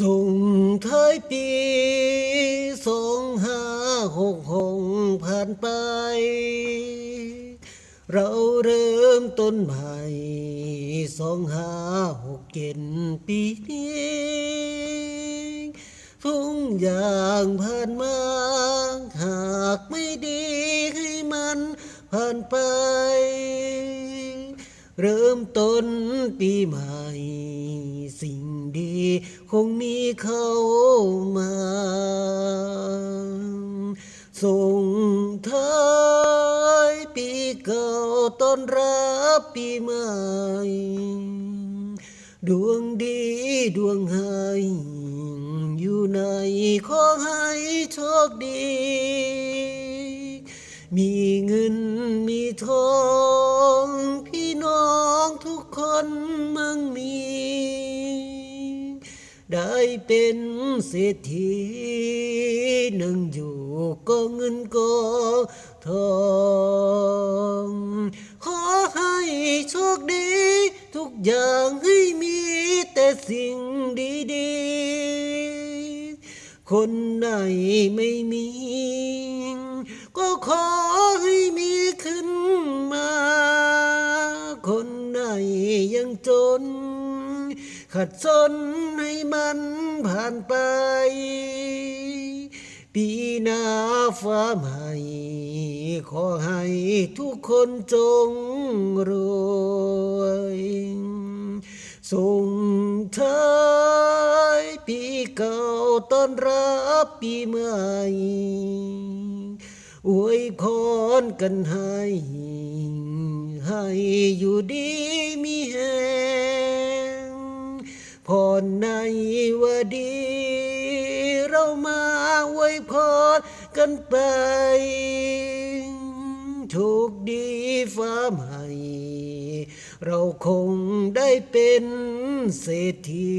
ส่งท้ายปีสองห้าหกหกผ่านไป เราเริ่มต้นใหม่สองห้าหกเจ็ดปีนี้ทุกอย่างผ่านมาหากไม่ดีให้มันผ่านไป เริ่มต้นปีใหม่ สิ่งดี คงมีเข้ามา ส่งท้ายปีเก่าต้อนรับปีใหม่ ดวงดีดวงให้อยู่ในขอให้โชคดี มีเงินมีทอง พี่น้องทุกคนมั่งมี ได้เป็นเศรษฐีหนั่งอยู่ก็เงินก็ทองขอให้โชคดี ทุกอย่างให้มีแต่สิ่งดีๆ คนไหนไม่มี ก็ขอให้มีขึ้นมา คนไหนยังจน ขัดสนให้มัน ผ่านไป ปีหน้าฟ้าใหม่ ขอให้ทุกคนจงรวยส่งท้ายปีเก่าต้อนรับปีใหม่อวยพรกันให้ ให้อยู่ดีมีแหงพรใน วยพรกันไป ถูกดีฟ้าใหม่ เราคงได้เป็นเศรษฐี